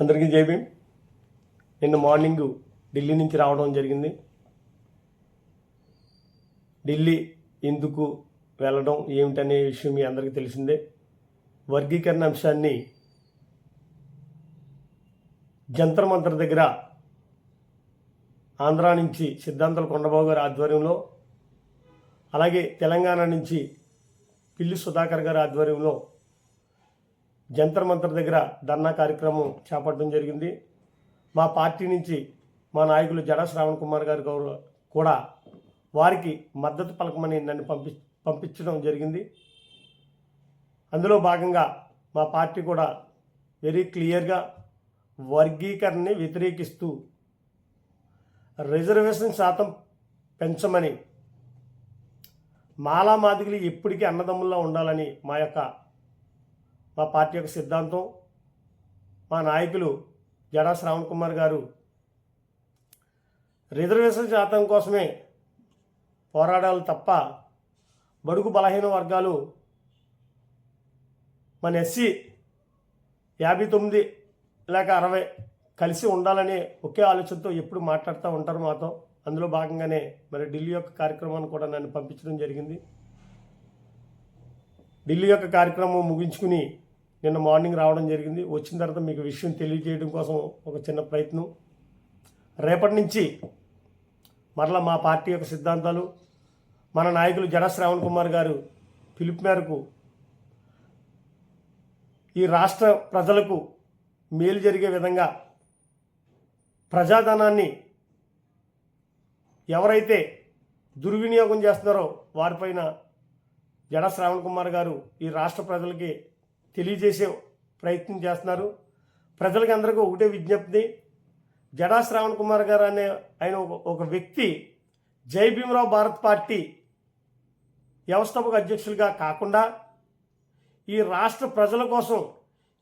అందరికీ జై నిన్న మార్నింగ్ ఢిల్లీ నుంచి రావడం జరిగింది. ఢిల్లీ ఎందుకు వెళ్ళడం ఏమిటనే విషయం మీ అందరికీ తెలిసిందే. వర్గీకరణ అంశాన్ని జంతర్ మంతర్ దగ్గర ఆంధ్ర నుంచి సిద్ధాంతల కొండబాబు గారి ఆధ్వర్యంలో అలాగే తెలంగాణ నుంచి పిల్లి సుధాకర్ గారి ఆధ్వర్యంలో జంతర్ మంతర్ దగ్గర ధర్నా కార్యక్రమం చేపట్టడం జరిగింది. మా పార్టీ నుంచి మా నాయకులు జడా శ్రావణ్ కుమార్ గారు గౌరవ కూడా వారికి మద్దతు పలకమని నన్ను పంపి పంపించడం జరిగింది. అందులో భాగంగా మా పార్టీ కూడా వెరీ క్లియర్గా వర్గీకరణని వ్యతిరేకిస్తూ రిజర్వేషన్ శాతం పెంచమని మాలా మాదిగలు ఎప్పటికీ అన్నదమ్ముల్లో ఉండాలని మా యొక్క మా పార్టీ యొక్క సిద్ధాంతం మా నాయకులు జడా శ్రావణ్ కుమార్ గారు రిజర్వేషన్ శాతం కోసమే పోరాడాలి తప్ప బడుగు బలహీన వర్గాలు మన ఎస్సీ యాభై తొమ్మిది లేక అరవై కలిసి ఉండాలనే ఒకే ఆలోచనతో ఎప్పుడు మాట్లాడుతూ ఉంటారు మాతో. అందులో భాగంగానే మరి ఢిల్లీ యొక్క కార్యక్రమాన్ని కూడా నన్ను పంపించడం జరిగింది. ఢిల్లీ యొక్క కార్యక్రమం ముగించుకుని నిన్న మార్నింగ్ రావడం జరిగింది. వచ్చిన తర్వాత మీకు విషయం తెలియజేయడం కోసం ఒక చిన్న ప్రయత్నం. రేపటి నుంచి మరలా మా పార్టీ యొక్క సిద్ధాంతాలు మన నాయకులు జడ శ్రావణ్ కుమార్ గారు పిలుపు మేరకు ఈ రాష్ట్ర ప్రజలకు మేలు జరిగే విధంగా ప్రజాధనాన్ని ఎవరైతే దుర్వినియోగం చేస్తున్నారో వారిపైన జడ శ్రావణ్ కుమార్ గారు ఈ రాష్ట్ర ప్రజలకి తెలియజేసే ప్రయత్నం చేస్తున్నారు. ప్రజలకి అందరికీ ఒకటే విజ్ఞప్తి. జడా శ్రావణ్ కుమార్ గారు అనే ఆయన ఒక- ఒక వ్యక్తి జై భీమరావు భారత్ పార్టీ వ్యవస్థాపక అధ్యక్షులుగా కాకుండా ఈ రాష్ట్ర ప్రజల కోసం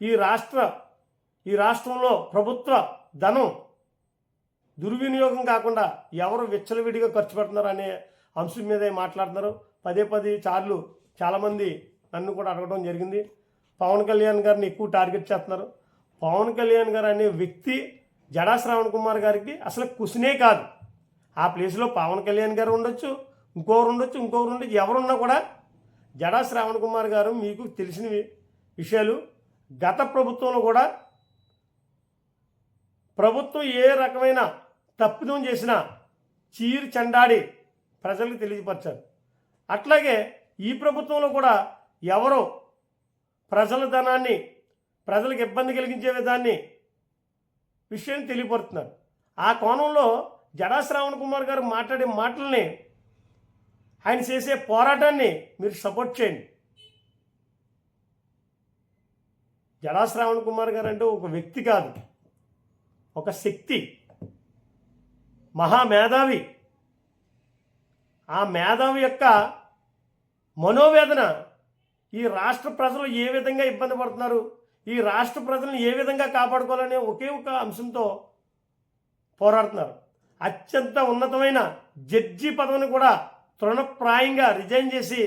ఈ రాష్ట్ర ఈ రాష్ట్రంలో ప్రభుత్వ ధనం దుర్వినియోగం కాకుండా ఎవరు విచ్చలవిడిగా ఖర్చు పెడుతున్నారు అనే అంశం మీదే మాట్లాడుతున్నారు. పదే పదే సార్లు చాలామంది నన్ను కూడా అడగడం జరిగింది. పవన్ కళ్యాణ్ గారిని ఎక్కువ టార్గెట్ చేస్తున్నారు. పవన్ కళ్యాణ్ గారు అనే వ్యక్తి జడా శ్రావణ్ కుమార్ గారికి అసలు కుసినే కాదు. ఆ ప్లేస్లో పవన్ కళ్యాణ్ గారు ఉండొచ్చు ఇంకొకరు ఉండొచ్చు ఇంకొకరు ఉండొచ్చు ఎవరున్నా కూడా జడా శ్రావణ్ కుమార్ గారు మీకు తెలిసిన విషయాలు. గత ప్రభుత్వంలో కూడా ప్రభుత్వం ఏ రకమైన తప్పిదం చేసినా చీరు చెండాడి ప్రజలకు తెలియపరిచారు. అట్లాగే ఈ ప్రభుత్వంలో కూడా ఎవరో ప్రజల ధనాన్ని ప్రజలకు ఇబ్బంది కలిగించే విధాన్ని విషయం తెలియపడుతున్నారు ఆ కోణంలో జడా శ్రావణ్ కుమార్ గారు మాట్లాడే మాటల్ని ఆయన చేసే పోరాటాన్ని మీరు సపోర్ట్ చేయండి. జడా శ్రావణ్ కుమార్ గారు అంటే ఒక వ్యక్తి కాదు ఒక శక్తి మహామేధావి. ఆ మేధావి యొక్క మనోవేదన ఈ రాష్ట్ర ప్రజలు ఏ విధంగా ఇబ్బంది పడుతున్నారు? ఈ రాష్ట్ర ప్రజలను ఏ విధంగా కాపాడుకోవాలనే ఒకే ఒక అంశంతో పోరాడుతున్నారు. అత్యంత ఉన్నతమైన జడ్జి పదవిని కూడా తృణప్రాయంగా రిజైన్ చేసి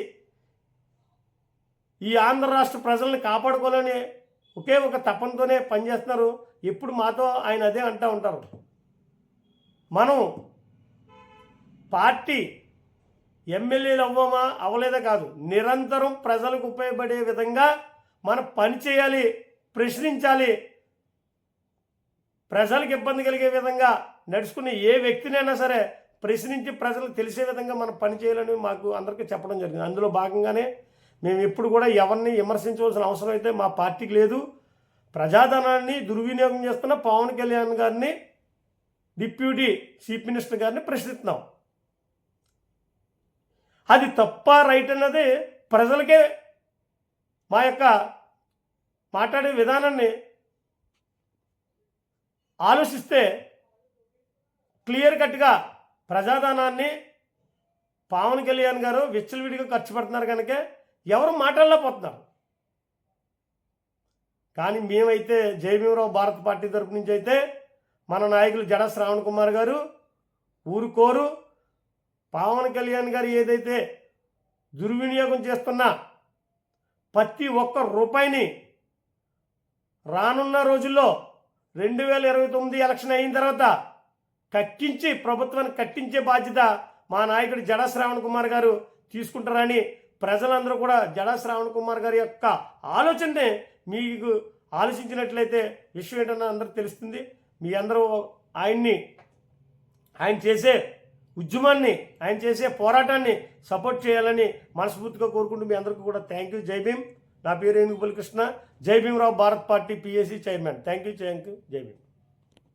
ఈ ఆంధ్ర రాష్ట్ర ప్రజల్ని కాపాడుకోవాలని ఒకే ఒక తపనతోనే పనిచేస్తున్నారు. ఎప్పుడు మాతో ఆయన అదే అంటూ ఉంటారు. మనం పార్టీ ఎమ్మెల్యేలు అవ్వమా? అవ్వలేదా కాదు. నిరంతరం ప్రజలకు ఉపయోగపడే విధంగా మనం పని చేయాలి ప్రశ్నించాలి. ప్రజలకు ఇబ్బంది కలిగే విధంగా నడుచుకునే ఏ వ్యక్తినైనా సరే ప్రశ్నించి ప్రజలకు తెలిసే విధంగా మనం పని చేయాలని మాకు అందరికీ చెప్పడం జరిగింది. అందులో భాగంగానే మేము ఎప్పుడు కూడా ఎవరిని విమర్శించవలసిన అవసరం అయితే మా పార్టీకి లేదు. ప్రజాధనాన్ని దుర్వినియోగం చేస్తున్న పవన్ కళ్యాణ్ గారిని డిప్యూటీ చీఫ్ మినిస్టర్ గారిని ప్రశ్నిస్తున్నాం. అది తప్ప రైట్ అన్నది ప్రజలకే మా యొక్క మాట్లాడే విధానాన్ని ఆలోచిస్తే క్లియర్ కట్గా ప్రజాధనాన్ని పవన్ కళ్యాణ్ గారు విచ్చలవిడిగా ఖర్చు పెడుతున్నారు కనుక ఎవరు మాట్లాడలేకపోతున్నారు. కానీ మేమైతే జయభీమరావు భారత్ పార్టీ తరపు నుంచి అయితే మన నాయకులు జడ శ్రావణ్ కుమార్ గారు ఊరుకోరు. పవన్ కళ్యాణ్ గారు ఏదైతే దుర్వినియోగం చేస్తున్నా ప్రతి ఒక్క రూపాయిని రానున్న రోజుల్లో రెండు వేల ఇరవై తొమ్మిది ఎలక్షన్ అయిన తర్వాత కట్టించి ప్రభుత్వాన్ని కట్టించే బాధ్యత మా నాయకుడు జడ శ్రావణ్ కుమార్ గారు తీసుకుంటారని ప్రజలందరూ కూడా జడ శ్రావణ్ కుమార్ గారి యొక్క ఆలోచనే మీకు ఆలోచించినట్లయితే విషయం ఏంటన్నా అందరూ తెలుస్తుంది. మీ అందరూ ఆయన్ని ఆయన చేసే ఉద్యమాన్ని ఆయన చేసే పోరాటాన్ని సపోర్ట్ చేయాలని మనస్ఫూర్తిగా కోరుకుంటూ మీ అందరికీ కూడా థ్యాంక్ యూ. జై భీమ్. నా పేరు Enugupalli Krishna Jai Bhimrao Bharat party PSC chairman. Thank you thank you. Jai Bhim.